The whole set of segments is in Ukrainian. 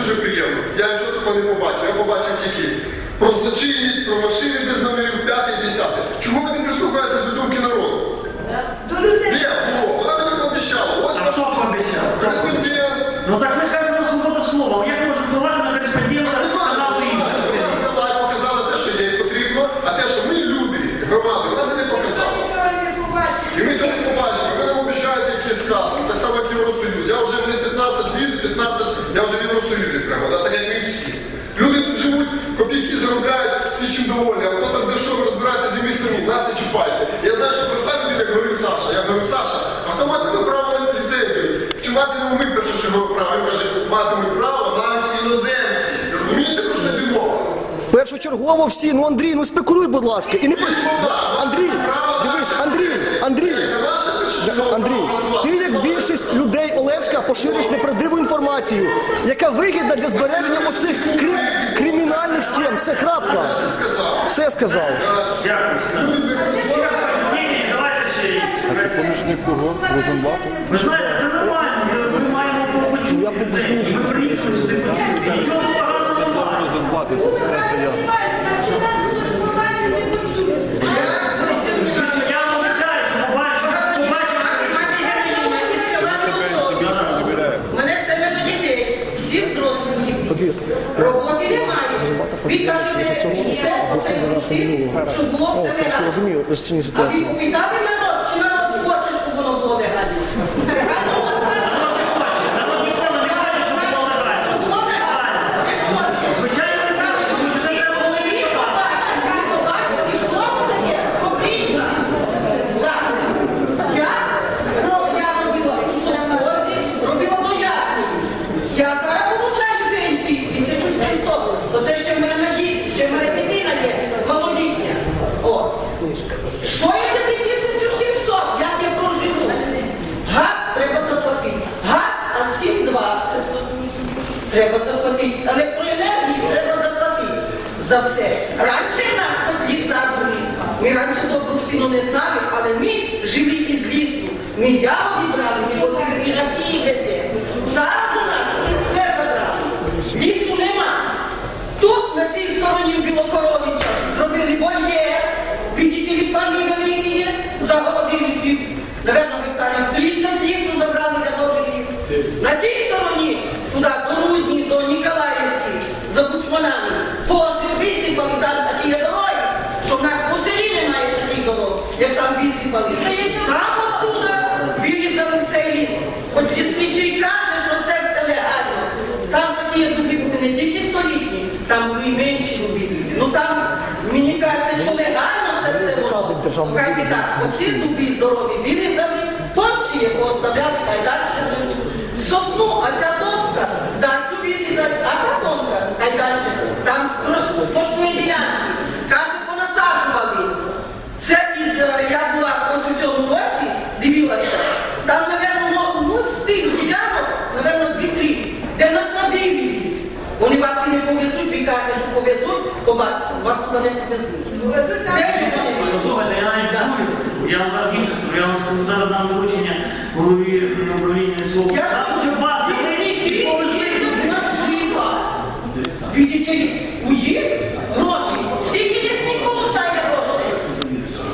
дуже приємно. Я нічого такого не побачив, я побачив тільки про злочинність, про машини без самі, нас не чіпайте. Я знаю, що людина, як говорив Саша. Я говорю, Саша, а хто матиме право на ліцензію? Чи матимемо ми першочергове право? Він каже, матиме право навіть іноземці. Розумієте, про що йде мова? Першочергово всі, ну Андрій, ну спекулюй, будь ласка. І не пос- Андрій, дивись, Андрій, Андрій, Це наше першочергове Андрій, право працювати. ти як більшість людей Олевська пошириш неправдиву інформацію, яка вигідна для збереження оцих крим- кримінальних схем. Все крапка. Все сказав. Ще. Помічник кого? Ви знаєте, це нормально. Ми- Ми маємо почути людей. Ми приїхали сюди почути. Нічого поганого немає. Розенбат, це все взрослі. Роботи немає. Ви кажете, все оце щоб було все легально. Розумію, розцінюю А ви попитали народ, чи народ хоче, щоб воно було легально? Легально у вас Народ ніколи не хоче, щоб було легально. було легально. Не схоче. Звичайно, не хоче, тому що це треба було Ви побачите, ви побачите, і що це таке? Попрійка. Так. Я, ну, я робила у совхозі, робила доярку. Я зараз получаю пенсії 1700. То це ще в мене на діти, ще в мене дитина є, малолітня. О. Що я за ті 1700? Як я проживу? Газ треба заплатити. Газ, а 7,20. Треба заплатити. Електроенергію треба заплатити. За все. Раніше нас хоч ліса були. Ми раніше добру не знали, але ми жили із лісу. Ми ягоди брали, ми піраки вете. Зараз у нас і це забрали. Лісу нема. Тут, на цій стороні у Білокоровича, зробили вольєр, видите ли, пані великі загородили пів, наверно, гектарів 30 лісу забрали. На тій стороні, туди, до Рудні, до Ніколаївки, за Бучманами, теж висипали там такі дороги, що в нас по селі немає таких дорог, як там висипали. Там оттуда вирізали цей ліс. Хоч лісничий каже, що це все легально. Там такі дуби були не тільки столітні, там були і менші дуби. Ну там, мені кажеться, що легально це все державного Хай би так, оці дуби здорові вирізали, тонші є пооставляли, та й далі. Сосну, а ця товста, да, цю вирізали, а та тонка, та й далі. Там сплош- сплошні ділянки. Каже, понасаджували. Це із, е, я була ось у цьому році, дивилася, там, напевно, ну, з тих ділянок, напевно, дві-три, де насадили ліс. Вони вас і не повезуть, ви кажете, що вас туди не повезуть. Слухайте, я вам зараз інше скажу. Я вам скажу зараз дам доручення голові управління свого. Я щоб вас їздять на джипах. Видите ли, у їх гроші. Скільки лісник получає грошей?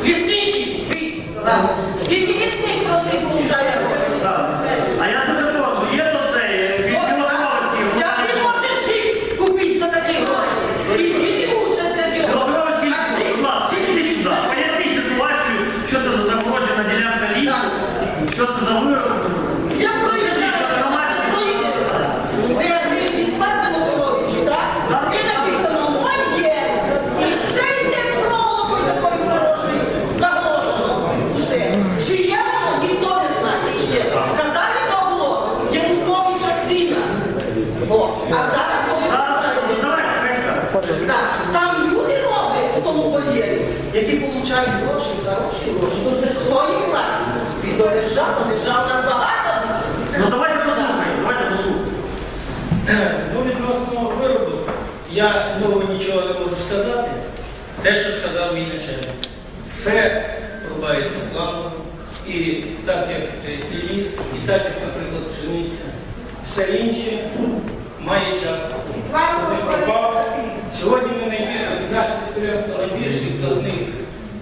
Лісничий, ви, ладно. Скільки лісник просто получає грошей? А я дуже прошу, є то це, від Білокровський. Як він може джип купити за такі гроші? І діти учаться в нього. Білокровський, А джип- будь ласка, ідіть сюди. Поясніть ситуацію, що це за загороджена ділянка лісу, що це за вирок. Я проїжджаю. Ви із Павлом Коровичу, так? Де написано «Вольє». І все йде прологою такою хорошою, загрожено. Усе. Чи є воно, ніхто не знає, чи є. Казали, то було Януковича сина. О, а зараз коли ну, так, там люди роблять у тому вольєрі, які получають гроші, хороші гроші. То це хто їм платить? Від держава, держава нас багато. дуже. Ну давайте послухаємо, давайте послухаємо. Ну, відносно виробу, я нового нічого не можу сказати. Те, що сказав мій начальник. Все рубається планом. І так як і ліс, і так як, наприклад, пшениця, все інше має час. Сьогодні ми не наш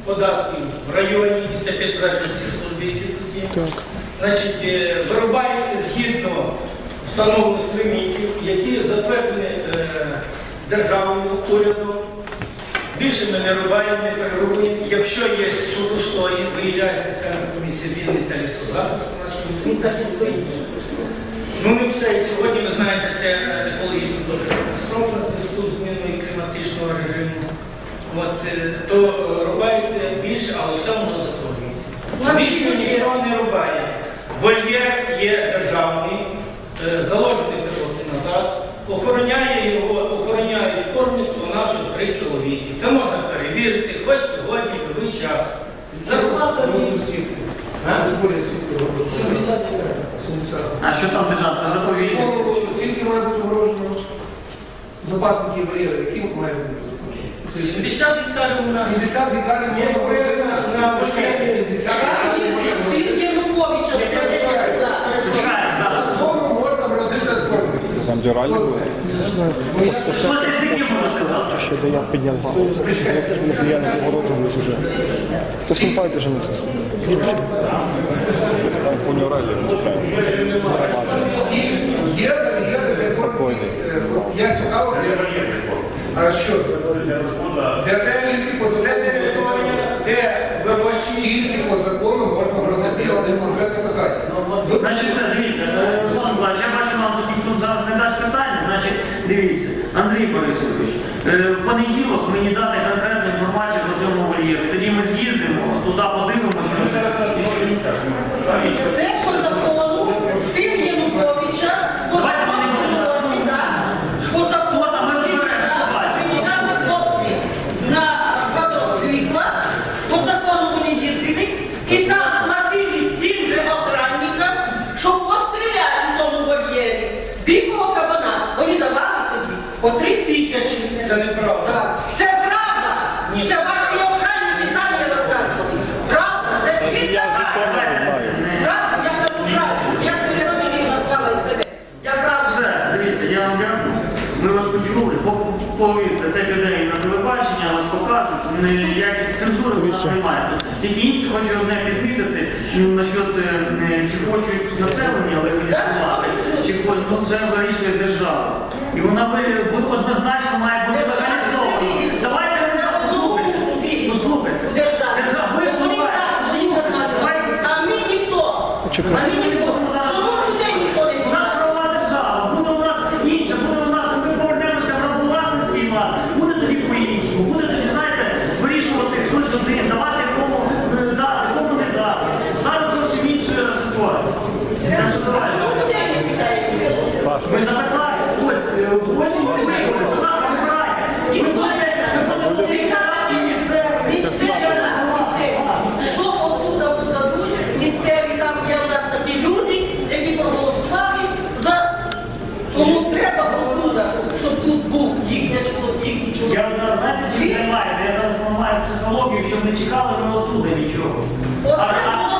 податків в районі, і це підтверджують всі служби, які тут є. Так. Значить, е, вирубаються згідно встановлених лімітів, які затверджені е, державою, урядом. Більше ми не рубаємо, не перерубуємо. Якщо є судостої, виїжджає спеціальна комісія Вінниця лісозахист у нас. Він так і стоїть. Ну не все. І сьогодні ви знаєте, це е, екологічна дуже катастрофа зв'язку з зміною кліматичного режиму. От, то рубається більше, але все воно затворюється. Більше ніхто не рубає. Вольєр є державний, е, заложений три роки назад. Охороняє його, охороняють кормництво наші три чоловіки. Це можна перевірити, хоч сьогодні, в час. Зарплата. А що там держава? Це заповідник? Скільки має бути огорожено запасники бар'єри? Які має бути запасники? 70 гектарів у нас. 70 гектарів Є можна проєкт на- на Башкирії. 70 гектарів можна Син Януковича все не туди. Там де ралі були? Що де я підняв голос, не я не погороджувались уже. Хтось не байдуже на це все. Кріпче. Там коні ралі є Спокійний. Я цікаво, а що це? Де скільки по Це закону? територія, де вирощують. Скільки по закону можна бродити? Є одне конкретне питання. Значить, це дивіться, е, Руслан Миколаївич, я бачу, вам тут ніхто зараз не дасть питання. Значить, дивіться, Андрій Борисович, е, в понеділок мені дати конкретну інформацію про цьому вольєру. Тоді ми з'їздимо, туди подивимося, що це. і що- Це по закону син Януковича, по закону році. По закону хлопці на по закону вони їздили, і там платили тим же охранникам, щоб постріляти в тому вольєрі. Дикого кабана вони давали тоді по три тисячі. Це неправда. Так. Це правда. Ні. Це ваші охранники самі розказували. Правда, це чиста правда. Правда, я кажу правду. Я свою фамілію назвала і себе. Я правда. Все, дивіться, я вам дякую. Ми вас почули. По- Повірте, це піде і на телебачення, вас покажуть. Ніяких цензури у нас немає. Тільки інше хочу одне підмітити насчет, е, е, чи хочуть населення легалізувати, чи хо- ну, це вирішує держава. І вона однозначно має бути легалізована. Давайте послухайте. Послухайте. Держава. Держава, ви впливаєте. А ми ніхто. Чекай. А ми ніхто. Чому людей ніхто не У нас буде? правова держава, буде у нас інше, буде у нас, ми повернемося в власницький лад, буде тоді по-іншому, буде тоді, знаєте, вирішувати хтось один, давати кому е, дати, кому не дати. Зараз зовсім інша ситуація. Так що давайте. Чому людей не питають? Ми запитали, ось, е, восім людей, будь ласка, вибирайте. І ви будете, ви будете і місцеві. Місцеві, місцеві. Що оттуда дадуть? Місцеві, там є у нас такі люди, які проголосували за кому треба оттуда, щоб тут був їхня чоловік, їхній Я чоловік. от зараз знаєте, чим займаюся? Я зараз ламаю психологію, щоб не чекали ми оттуда нічого. А, а,